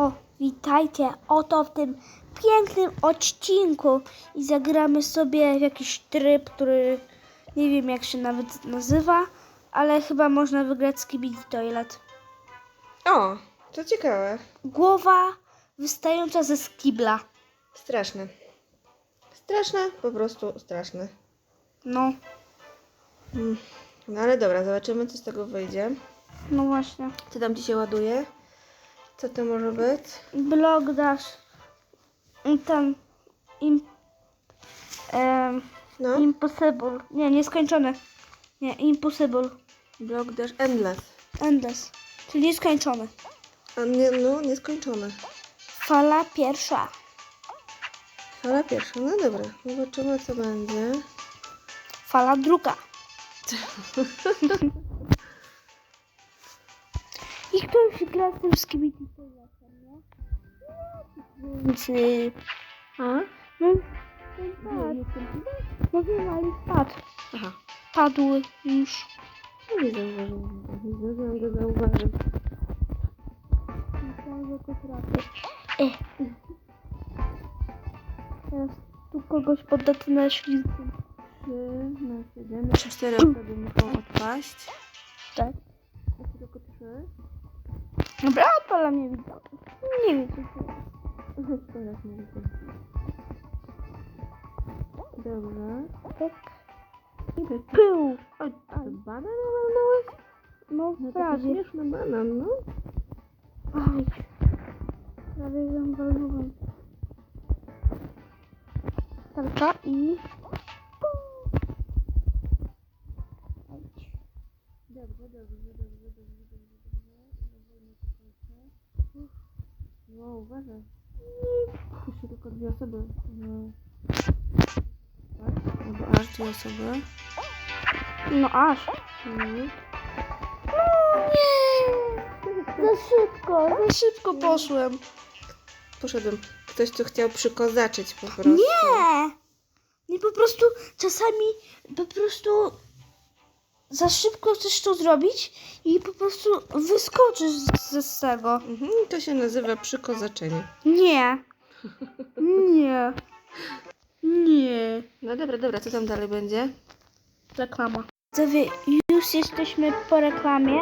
O, witajcie, oto w tym pięknym odcinku i zagramy sobie w jakiś tryb, który nie wiem jak się nawet nazywa, ale chyba można wygrać z Kibidi Toilet. O, to ciekawe. Głowa wystająca ze skibla. Straszne. Straszne, po prostu straszne. No, Mm. No ale dobra, zobaczymy co z tego wyjdzie. no właśnie. Co tam ci się ładuje? Co to może być? Blog dash. I Tam. Im, em, No, impossible. Nie, nieskończone. Nie, impossible. Block Dash Endless. Endless. Czyli nieskończone. A nie, no, nieskończone. Fala pierwsza. Fala pierwsza, no dobra. Zobaczymy co będzie. Fala druga. I ktoś gra w tym skibidi toiletem, nie? Więc, y, A? no, ten padł. No wiem, ale padł. Aha. Padł już. No nie zauważyłam. go. Nie zdążyłam go zauważyć. Myślałam, że to trafię. E. Teraz tu kogoś poddać na ślizgu. Trzy, na siedem. Jeszcze cztery osoby muszą odpaść. Tak. Jeszcze tylko trzy. Dobra, odpalam nie widzę. Nie widzę. Teraz nie widzę. Dobrze. Tak. I pył. O, to banan oglądałeś? No No taki prawie. śmieszny banan, no. Aj. Prawie ją walnąłem. Tarcza i... Dobrze, dobrze, dobrze, dobrze, dobrze, dobrze. Wow, uważaj. Jeszcze tylko dwie osoby. No. Tak? Albo aż dwie osoby. No aż. Mhm. No nie! Za szybko, za szybko poszłem. Poszedłem. Ktoś tu chciał przykozaczyć po prostu. Nie! Nie po prostu czasami po prostu za szybko chcesz to zrobić i po prostu wyskoczysz z, z tego. Mhm, to się nazywa przykozaczenie. Nie. Nie. Nie. No dobra, dobra, co tam dalej będzie? Reklama. Widzowie, już jesteśmy po reklamie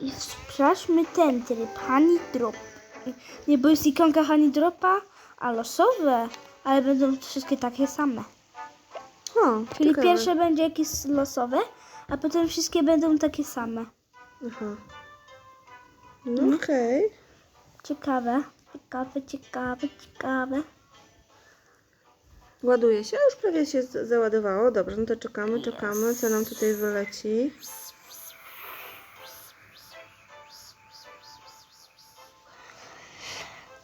i sprawdźmy ten tryb Honey Drop. Nie, bo jest ikonka Honey Dropa, a losowe, ale będą wszystkie takie same. O, Czyli ciekawe. pierwsze będzie jakieś losowe, a potem wszystkie będą takie same. Aha. No okej. Ciekawe, ciekawe, ciekawe, ciekawe. Ładuje się, już prawie się załadowało. Dobrze, no to czekamy, czekamy, co nam tutaj wyleci.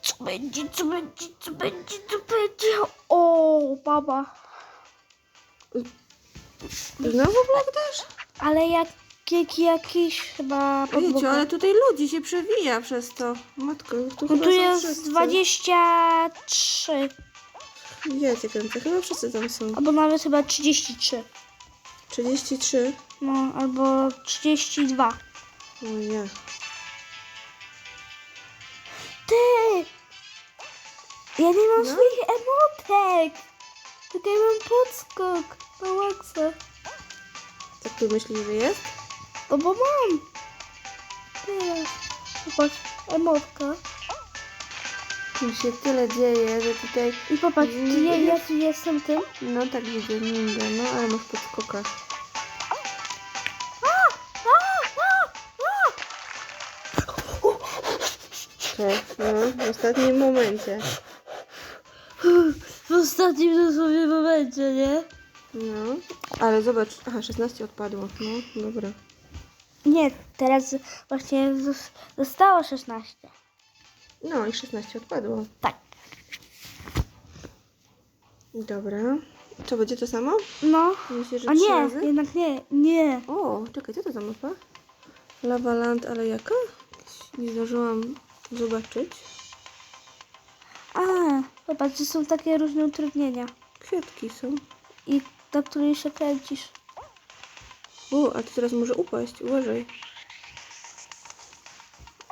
Co będzie, co będzie, co będzie, co będzie? O, baba. Znowu blok dasz? Ale jak, jak jakiś chyba... Ojejciu, ale tutaj ludzi się przewija przez to. Matko, tu No chyba tu są jest wszyscy. 23, Ja cię kręcę, chyba wszyscy tam są. albo nawet chyba 33. 33? No, albo 32. O nie. Ty! Ja nie mam No. swoich emotek! Tutaj mam podskok na łaksa. Tak tu myślisz, że jest? No bo mam. Teraz. Popatrz, emotka. Tu się tyle dzieje, że tutaj... I popatrz, Mm, ja, ja tu jestem tym. No tak widzę, ninja, no ale masz podskoka. Tak, no, w ostatnim momencie. W ostatnim dosłownie momencie, nie? No, ale zobacz, aha, 16 odpadło, no, dobra. Nie, teraz właśnie zos- zostało 16. No i 16 odpadło. Tak. Dobra. Co, będzie to samo? No. Myślisz, że A trzy nie, razy? jednak nie, nie. O, czekaj, co to za mapa? Lavaland, ale jaka? Nie zdążyłam zobaczyć. A, że są takie różne utrudnienia. Kwiatki są. I do której się kręcisz. O, a to teraz może upaść, uważaj.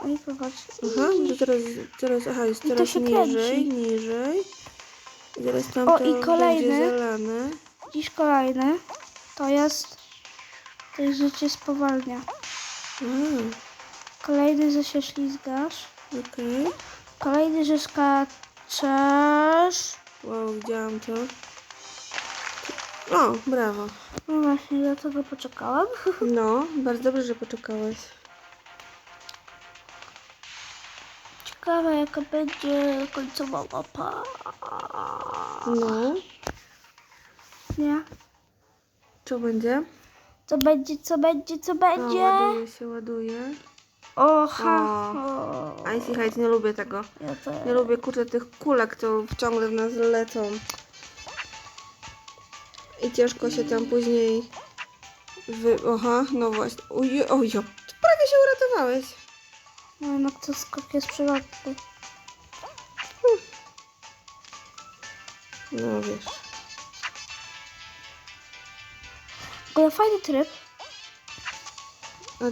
No i popatrz. Aha, to teraz, teraz, aha, jest I to teraz się niżej, kręci. niżej. I zaraz tam O, i kolejny. będzie zalane. Dziś kolejny. To jest... To jest, że cię spowalnia. A, Kolejny, że się ślizgasz. okej. Kolejny, że skaczesz. Wow, widziałam to. O, brawo. No właśnie, dlatego poczekałam. No, bardzo dobrze, że poczekałaś. Ciekawe, jaka będzie końcowa mapa. No, Nie? co będzie? Co będzie, co będzie, co O, będzie? ładuje się, ładuje. Oha. A jeśli słuchajcie, nie lubię tego. Ja to... Nie lubię kurczę tych kulek, to ciągle w nas lecą. I ciężko się tam później wy... Aha, no właśnie. Ojo, ojo. Prawie się uratowałeś. No, no to skok jest przydatny. No wiesz. Ogóle fajny tryb. A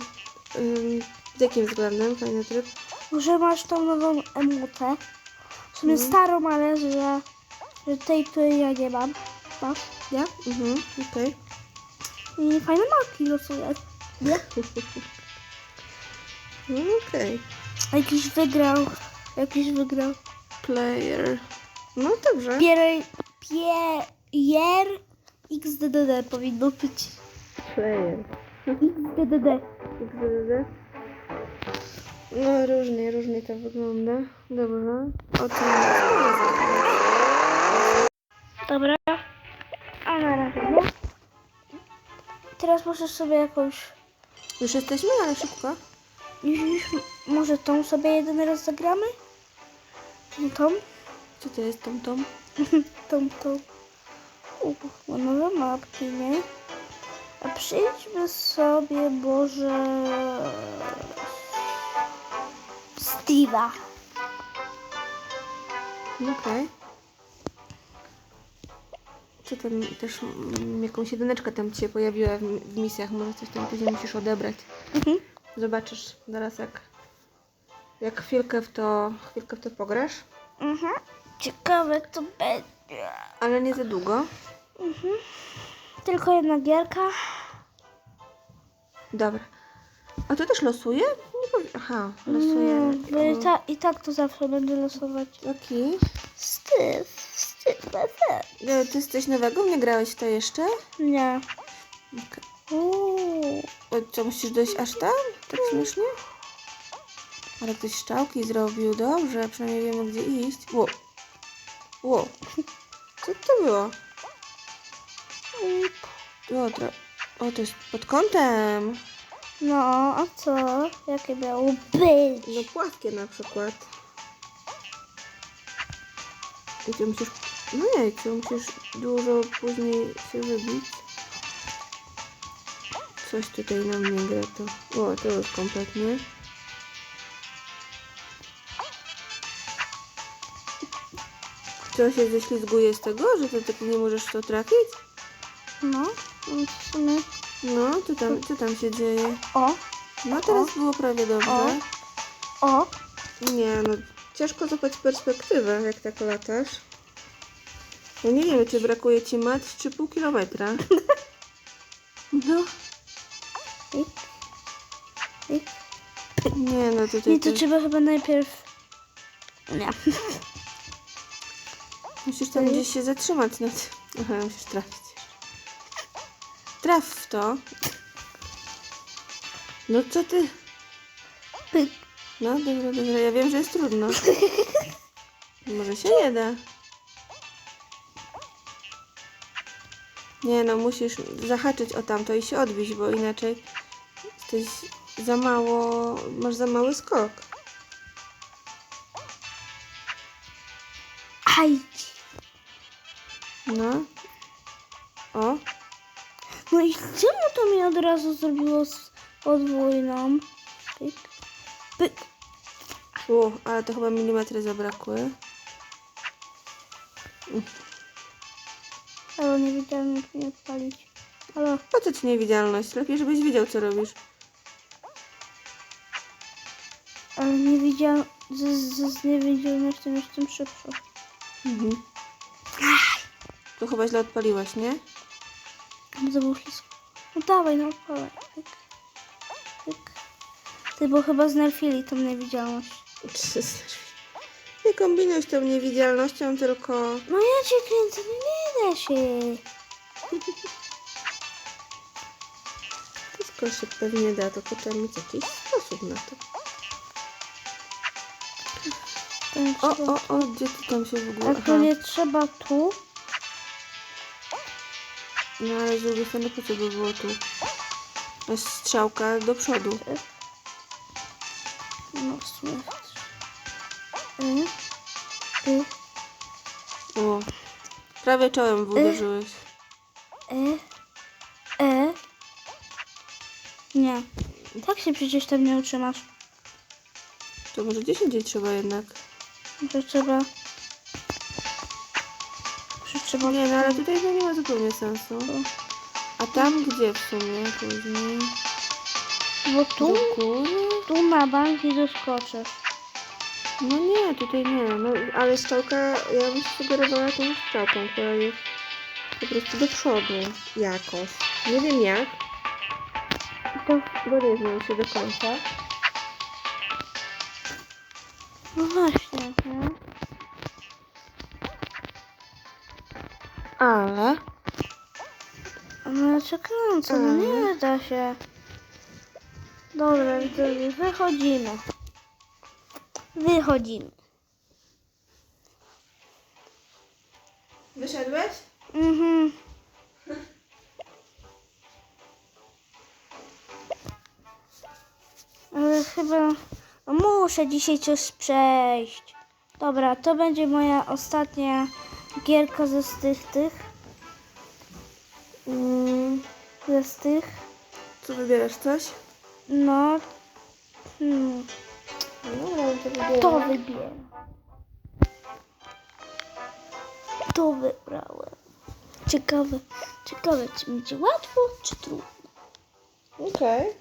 ym, z jakim względem fajny tryb? Że masz tą nową emotę. W sumie Mhm. starą, ale że, że tej, ja nie mam. Masz, nie? Mhm, okej. I fajne marki losuję. Nie? No okej. A Jakiś wygrał. Jakiś wygrał. Player. No dobrze. Pier... Pier... XDDD powinno być. Player. XDDD. XDD. No różnie, różnie to wygląda. Dobrze. O tym Dobra. Na razie nie. Teraz możesz sobie jakąś... Już jesteśmy, ale szybko. Już, już może tą sobie jeden raz zagramy? Tą, tą? Co to jest tą tą? tą, tą. U, nowe mapki, nie? A przejdźmy sobie może... Steve'a. Okej. Co tam też mm, jakąś jedyneczkę tam ci się pojawiła w, w misjach, może coś tam później musisz odebrać. Mhm. Zobaczysz zaraz jak jak chwilkę w to chwilkę w to pograsz, Mhm. Ciekawe to będzie. ale nie za długo. Tylko jedna gierka. Dobra. A to też losuje? Nie powie... Aha, losuje. Nie, bo i, ta, i tak to zawsze będzie losować. Okej. Steve, Steve. E, Ty coś nowego? Nie grałeś w to jeszcze? Nie. Uuu. O, Co, musisz dojść aż tam? Tak śmiesznie? Ale ktoś szczałki zrobił. Dobrze, przynajmniej wiemy gdzie iść. Ło. Ło. Co to było? O, tro... o to jest pod kątem. No, a co? Jakie miało być? No płaskie na przykład. I ty musisz... No nie, co musisz dużo później się wybić. Coś tutaj nam nie gra to. O, to już kompletnie. Co się ześlizguje z tego, że ty tak nie możesz to trafić? No, w sumie... No, co tam, co tam się dzieje? O, No teraz było prawie dobrze. o. Nie, no ciężko złapać perspektywę, jak tak latasz. Ja nie wiem, czy brakuje ci metr czy pół kilometra. No, nie no tutaj Nie, to trzeba chyba najpierw... Nie. musisz tam gdzieś się zatrzymać. No, ty- Aha, musisz trafić. Traf w to. No co ty? No dobra, dobra, ja wiem, że jest trudno. Może się nie da. Nie no, musisz zahaczyć o tamto i się odbić, bo inaczej jesteś za mało, masz za mały skok. Aj. No. O, No i czemu to mi od razu zrobiło z podwójną? Pyk. Pyk. u, ale to chyba milimetry zabrakły. Ale nie wiedziałem jak mnie odpalić. Ale Po co ci niewidzialność? Lepiej, żebyś wiedział, co robisz. Ale niewidzial... z, z, z niewidzialnością jestem szybsza. Mhm. To chyba źle odpaliłaś, nie? Znowu ślisko. No dawaj, no odpalaj. Tyk. Tyk. Ty, bo chyba znerfili tą niewidzialność. Nie kombinuj z tą niewidzialnością, tylko... No ja cię kręcę, no nie się. Wszystko się pewnie da, tylko trzeba mieć jakiś sposób na to. To O, o, o, gdzie ty tam się w ogóle... A to nie trzeba tu? No ale z drugiej strony po co by było tu? Jest strzałka do przodu. No w sumie. Prawie czołem w uderzyłeś. e, e. Nie. Tak się przecież tam nie utrzymasz. To może gdzieś indziej trzeba jednak. Że trzeba... Że trzeba... Nie, no ale tutaj to nie ma zupełnie sensu. A tam gdzie w sumie później? Bo tu, Do góry? tu na bank i doskoczysz. No nie, tutaj nie. No, ale strzałka, ja bym sugerowała tą strzałką, która jest po prostu do przodu jakoś. Nie wiem jak, To, bo nie znam się do końca. no właśnie, nie? Ale... No czekająco, no nie da się. Dobra, widzowie, wychodzimy. Wychodzimy. Wyszedłeś? Mhm. Ale chyba no muszę dzisiaj coś przejść. Dobra, to będzie moja ostatnia gierka ze z tych tych. Mm, Ze z tych. co wybierasz coś? No. Hmm, to wybieram. to wybrałem. Ciekawe, ciekawe, czy będzie łatwo, czy trudno. Okej.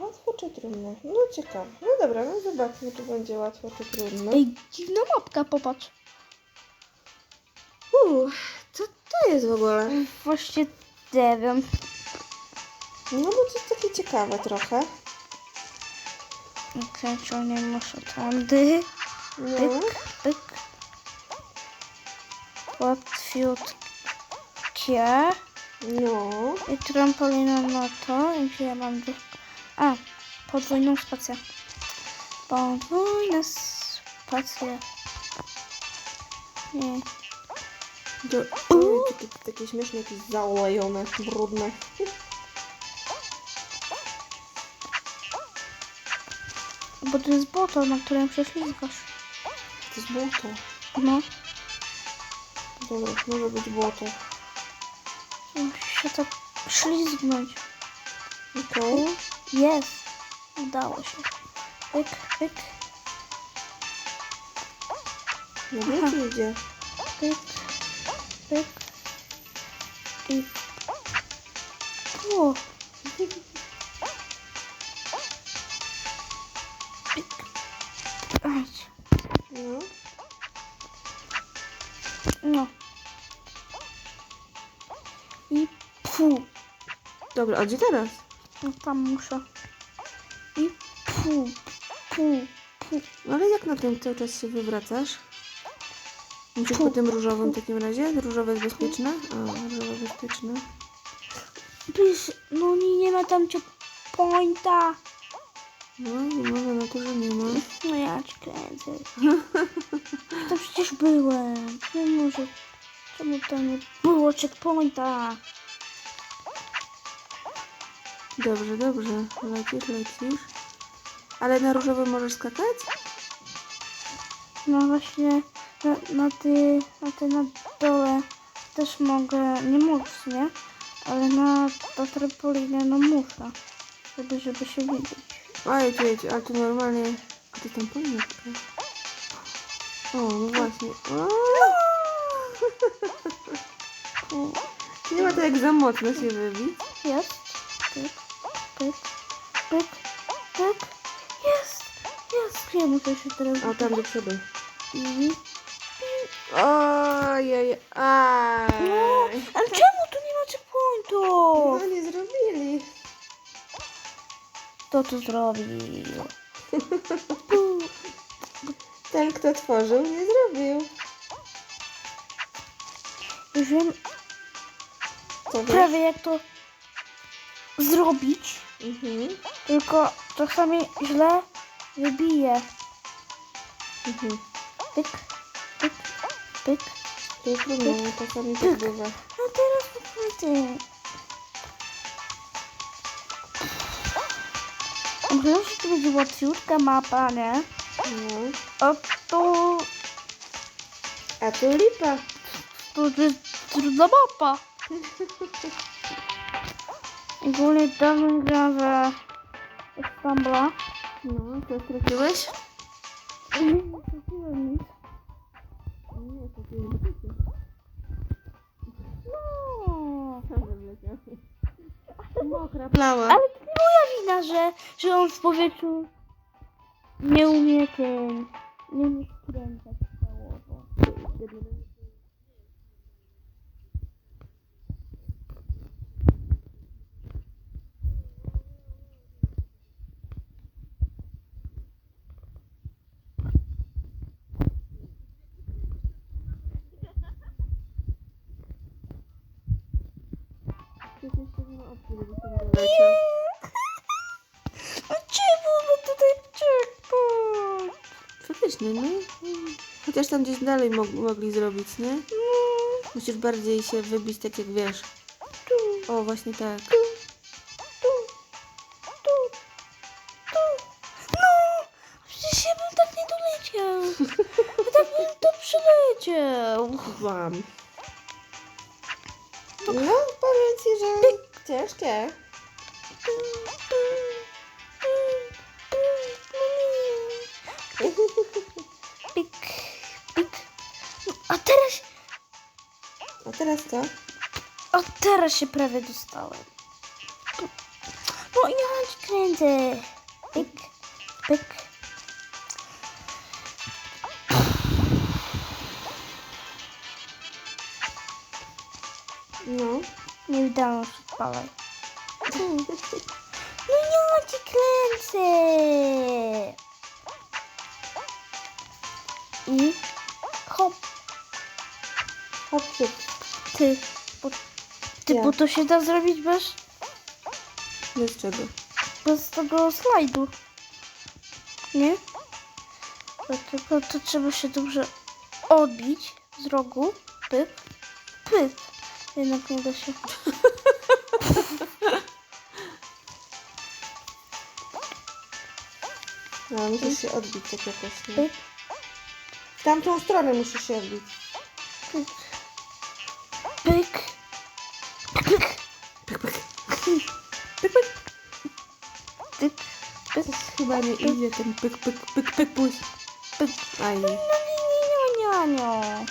Łatwo czy trudno? No ciekawe. No dobra, no zobaczmy, czy będzie łatwo czy trudno. Ej, dziwna mapka, popatrz. Uff, co to jest w ogóle? Właśnie nie wiem. No bo to jest takie ciekawe trochę. Okej, ciągnie muszę tędy. No. Pyk, pyk. Łatwiutkie. No. I trampolina na to. I gdzie ja mam do... A, podwójną spację. Podwójna spacja. Nie. Do, takie, takie śmieszne, jakieś zaolejone, brudne. Bo to jest błoto, na którym prześlizgasz. To jest błoto. No. Dobra, może być błoto. Musi się tak ślizgnąć. Okej. Jest. Udało się. Pyk, pyk, No wiecie idzie. pyk, pyk. I... O! No. I pu. Dobra, a gdzie teraz? No tam muszę. I pu, pu, pu. No ale jak na tym cały czas się wywracasz? Musisz po tym różowym w takim razie? Różowe jest bezpieczne? A, różowe bezpieczne. Please, no nie, nie ma tam checkpointa. No, wygląda na to, że nie ma. No ja ci kręcę. To przecież byłem. Nie może. Czemu tam nie było checkpointa? Dobrze, dobrze. Lecisz, lecisz. Ale na różowym możesz skakać? No właśnie na, na ty, na ty na dole też mogę, nie w sumie, ale na, na trampolinie no muszę, żeby, żeby się widzieć. A, jedź, jedź, ale to normalnie... A ty tam powinnaś O, no właśnie. O! Nie ma to jak za mocno się wybić. Jest. pyk, pyk, pyk, pyk. Jest, jest. Gdzie muszę się teraz... O, tam do przodu. I... Ojej, No, aj. ale czemu tu nie ma checkpointów? No nie zrobili. Kto to zrobił? Ten, kto tworzył, nie zrobił. Już wiem Co wiesz? prawie jak to zrobić, Mhm. tylko czasami źle wybiję. Mhm. Pyk, pyk, pyk. To jest trudno, czasami tak bywa. A teraz popłyty. Myślałem, że to będzie łatwiutka mapa, nie? No. A to, A tu lipa. to jest trudna mapa. Ogólnie dawno nie grałem w Stambla. No, co straciłeś? Nie trafiłem nic. Nie, straciłeś. No. Mokra plama. Ale to nie moja wina, że, że on w powietrzu nie umie ten, nie umie skręcać całowo. A No. Chociaż tam gdzieś dalej mog- mogli zrobić, nie? No, Musisz bardziej się wybić tak jak wiesz. O, właśnie tak. No, przecież ja bym tak nie doleciał. Ja tak bym to przyleciał. Wam. No, powiem ci, że ciężkie. Co? a teraz się prawie dostałem. No ja ci kręcę. Pik, pik. No. Nie udało się odpalać. No ja ci kręcę. I hop, Hop, siup. Ty. Bo, ty, Ja. bo to się da zrobić bez, Bez czego? bez tego slajdu. Nie? To, tylko to trzeba się dobrze odbić z rogu. Pyk, pyk. Jednak nie da się. No, musisz się odbić tak jakoś. Nie? Pyk, W tamtą stronę musisz się odbić. Pyk. Chyba nie idzie ten pyk, pyk, pyk, pyk, puść. Pyk. Aj. No nie, nie, nie, nie.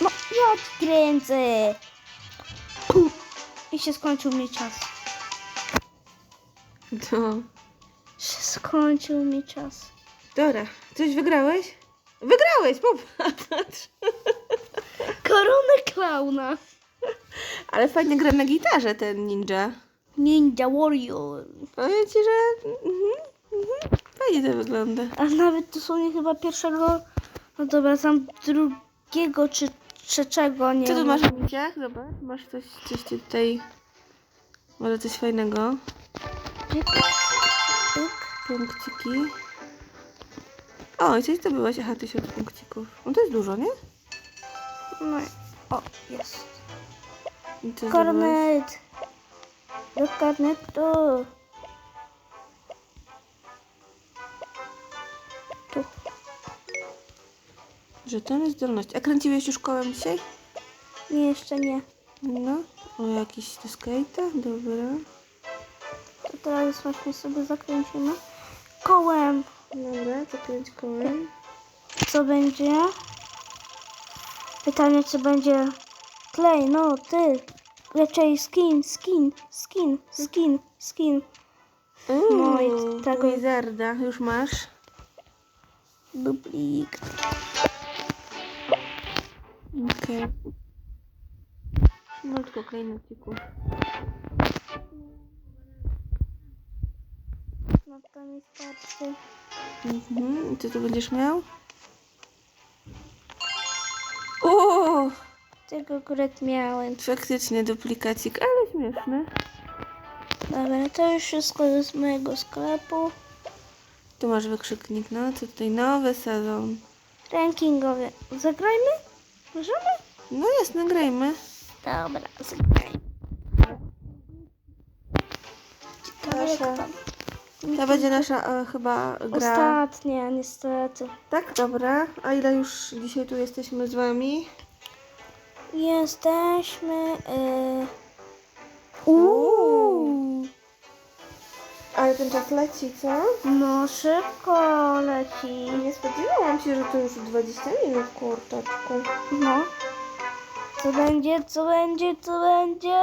No, ja ci kręcę. Puh. I się skończył mi czas. No. Się skończył mi czas. Dobra, coś wygrałeś? Wygrałeś, popatrz. Koronę klauna. Ale fajnie gra na gitarze ten ninja. Ninja Warrior. Powiem ci, że mhm, mhm, fajnie to wygląda. A nawet to są nie chyba pierwszego, no dobra, tam drugiego czy trzeciego, nie Co tu wiem. masz w niciach? Zobacz, masz coś, coś ci tutaj, może coś fajnego. Pyk, pyk. Punkciki. O, i coś zdobyłaś? Aha, tysiąc punkcików. No to jest dużo, nie? No i, o, jest. I co zdobyłaś? Kornet. Do kornetu. Tu. Żetony zdolności. A kręciłeś już kołem dzisiaj? Nie, jeszcze nie. No. O, jakiś do skate'a? Dobra. To teraz właśnie sobie zakręcimy. Kołem. Dobra, to kręć kołem. Co będzie? Pytanie, czy będzie klej. No, ty. Raczej skin, skin, skin, skin, skin. No i tego- Wizarda już masz. Duplik. Okej. Malutko klejnocików. No to mi starczy. Mhm. Ty tu będziesz miał? O, Tego akurat miałem. faktycznie duplikacik, ale śmieszny. Dobra, to już wszystko z mojego sklepu. Tu masz wykrzyknik, no co tutaj nowy sezon. Rankingowy. Zagrajmy? Możemy? No jasne, grajmy. Dobra, zagrajmy. Ciekawe jak Proszę. tam. To będzie nasza e, chyba gra. Ostatnia, niestety. Tak, dobra. A ile już dzisiaj tu jesteśmy z wami? Jesteśmy. Yy... Uuu. Ale ten czas leci, co? No szybko leci. Nie spodziewałam się, że to już 20 minut, kurczaczku. No. Co będzie, co będzie, co będzie?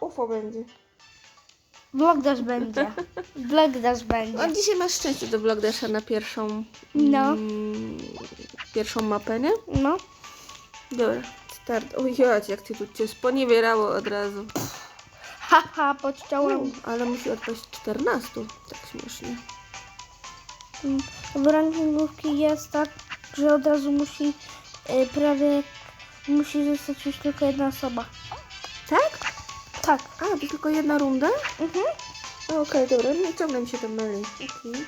UFO będzie. Blogdash będzie. Blogdash będzie. A dzisiaj masz szczęście do Blogdasha na pierwszą... No. Mm, pierwszą mapę, nie? No. Dobra, start. O jać, jak ty tu cię sponiewierało od razu. Haha, podciąłem. U, ale musi odpaść 14. Tak śmiesznie. W rankingówki jest tak, że od razu musi y, prawie musi zostać już tylko jedna osoba. Tak? Tak. A, to tylko jedna runda? Mhm. Okej, dobra, nie ciągle mi się to myli. Okej.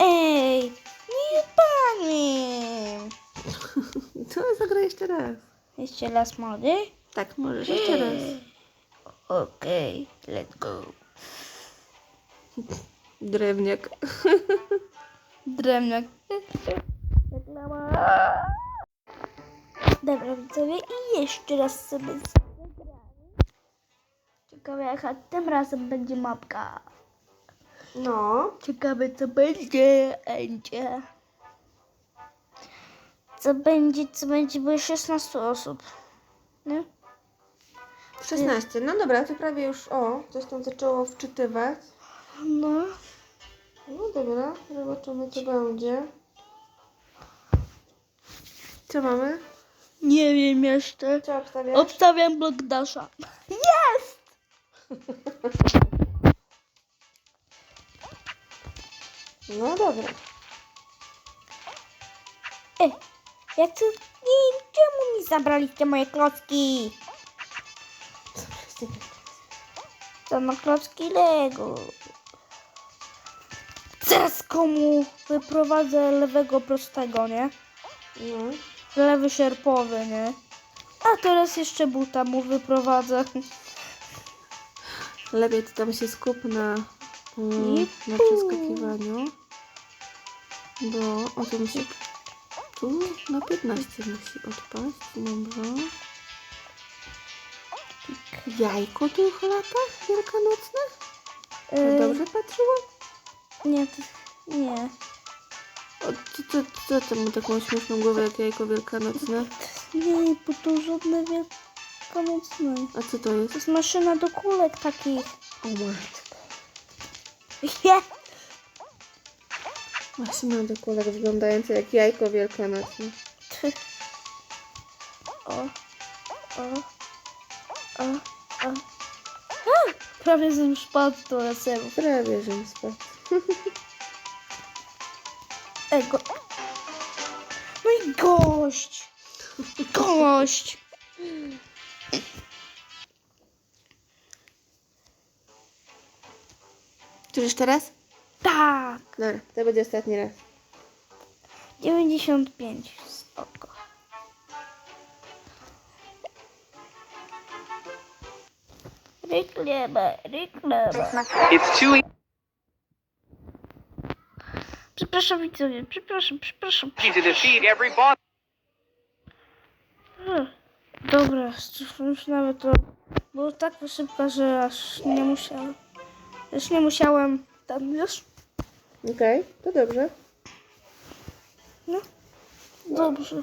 Ej, nie pani. Co, zagraj jeszcze raz. Jeszcze raz młody? Tak, możesz jeszcze raz. Okej, let's go. Drewniak. Drewniak. Dobra widzowie i jeszcze raz sobie zagramy. Ciekawe jaka tym razem będzie mapka. No. Ciekawe co będzie, będzie. Co będzie, co będzie, bo jest 16 osób. Nie? 16. No dobra, to prawie już, o, coś tam zaczęło wczytywać. No. No dobra, zobaczymy co będzie. Co mamy? Nie wiem jeszcze. Co obstawiasz? Obstawiam blok Dasha. Jest! No dobra. Ej, jak to... Nie, czemu mi zabraliście moje klocki? To na klocki Lego. Teraz komu wyprowadzę lewego prostego, nie? No. Lewy sierpowy, nie? A teraz jeszcze buta mu wyprowadzę. Lepiej ty tam się skup na, mm, na przeskakiwaniu. Bo o to musi... Tu na 15 musi odpaść. Dobra. Jajko tu lata wielkanocne? Yy, Dobrze patrzyłam? nie, to, nie. O, co, co, co tam ma taką śmieszną głowę jak jajko wielkanocne? Nie, bo to żadne wielkanocne. A co to jest? To jest maszyna do kulek takich. O matko. Nie. Maszyna do kulek wyglądająca jak jajko wielkanocne. O, o, o, o. A, prawie z spadł do laseru. Prawie, żem spadł. Ego. No i gość. Gość. Czy jeszcze raz? Tak. Dobra, to będzie ostatni raz. 95. Spoko. Reklama, reklama. It's too Przepraszam widzowie, przepraszam, przepraszam. boss. Ech, Dobra, już nawet to było tak szybko, że aż nie musiałem. Już nie musiałem tam już. Okej, to dobrze. No. Dobrze.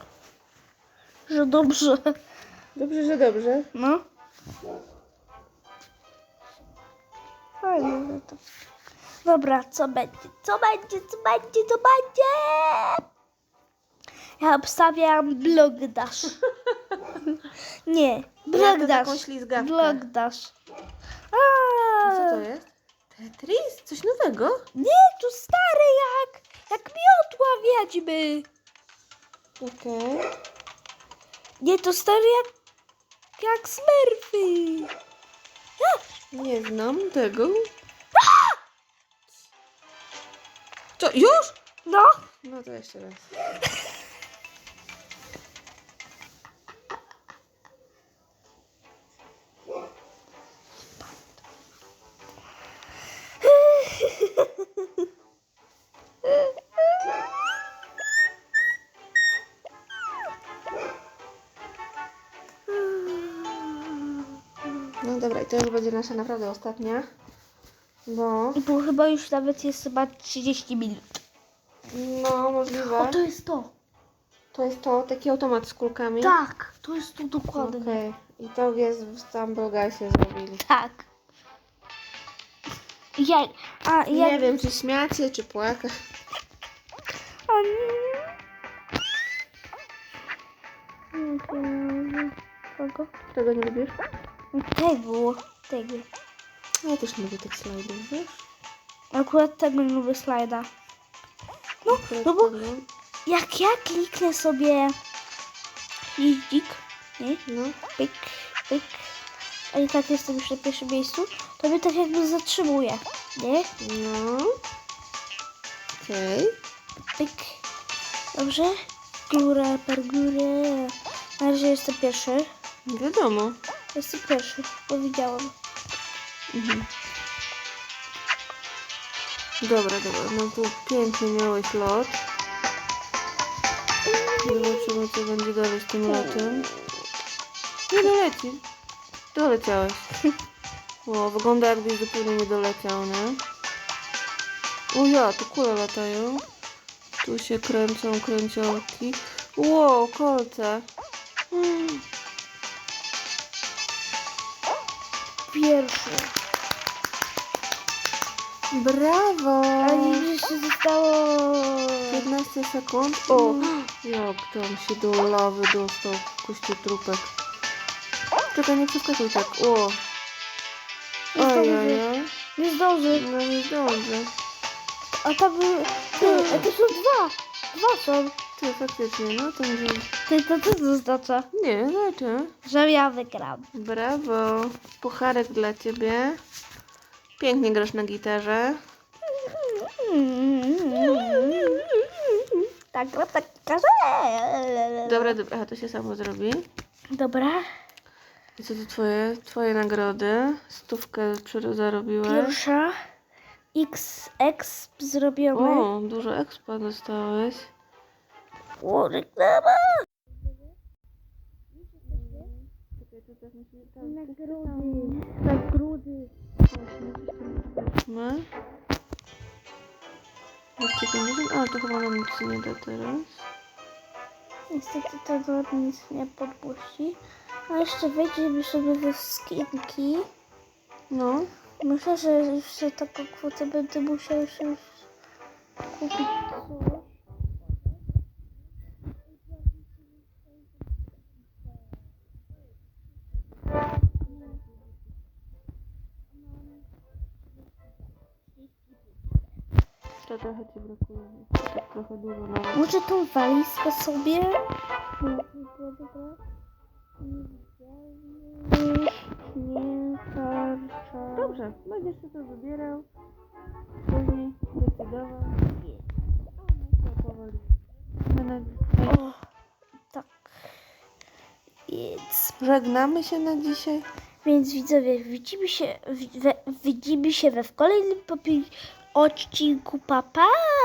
Że dobrze. Dobrze, że dobrze. No. Fajnie za to. Dobra, co będzie? Co będzie? Co będzie? Co będzie? Ja obstawiam blogdash. Nie, Ja to blogdash. taką ślizgawkę. A co to jest? Tetris? Coś nowego? nie, to stary jak, jak miotła wiedźmy. Okej. Nie, to stary jak, jak smurfy. Nie znam tego. Co, już? No. No to jeszcze raz. No dobra, i to już będzie nasza naprawdę ostatnia. Bo, Bo chyba już nawet jest chyba 30 minut. no możliwe. O, to jest to. To jest to, taki automat z kulkami. Tak, to jest to dokładnie. Okej. I to jest w Stumble Guysie zrobili. Tak. Jak? A Nie jak? wiem, czy śmiać się, czy płakać. Nie. Kogo? Czego nie lubisz? Tego. Tego. Ja też nie lubię tych slajdów, wiesz? Akurat tego nie lubię slajda. No, Akurat no bo tego. jak ja kliknę sobie liścik, nie? No. Pyk, pyk. A i tak jestem już na pierwszym miejscu, to mnie tak jakby zatrzymuje, nie? No. Okej. Pyk. Dobrze? Górę, per górę. Na razie jestem pierwszy. Wiadomo. Jestem pierwszy, bo widziałam. Mhm. Dobra, dobra. No tu piękny miałeś lot. Zobaczymy, co będzie dalej z tym lotem. Nie doleci. Doleciałeś. O, wygląda jakbyś zupełnie nie doleciał, nie? O ja, tu kule latają. Tu się kręcą kręciołki. Wow, kolce. Mm. Pierwszy. Brawo! A mi jeszcze zostało... 15 sekund. O, jak tam się do lawy dostał kościotrupek. Czekaj, nie przeskakuj tak. O, Nie zdążę. ojej. Nie zdążę. No nie zdążę. A tam były... Ty, a to są dwa. Dwa są. Ty, faktycznie, no to może... Ty, to co to znaczy? Nie, znaczy. Że ja wygram. Brawo. Pucharek dla ciebie. Pięknie grasz na gitarze. Tak, no tak każę. Dobra, dobra, a to się samo zrobi. Dobra. I co to twoje, twoje nagrody? Stówkę zarobiłeś. Pierwsza. XX zrobione. O, dużo expa dostałeś. O, reklama. Nagrody. Nagrody. Ma? 250? A, to chyba nam nic nie da teraz. Niestety to do nic nie podpuści. A jeszcze wejdziemy sobie we skinki. No. Myślę, że już za taką kwotę będę musiał już kupić. To trochę ci brakuje. Tak trochę dużo nawet. Może tą walizkę sobie? Nie, dobra. Nie tarcza. Dobrze, będziesz się to wybierał. Później decydował. Powoli. Na dzisiaj O, tak. Więc, Żegnamy się na dzisiaj. więc widzowie, widzimy się, we, widzimy się we w kolejnym popi- odcinku. Papa! Pa.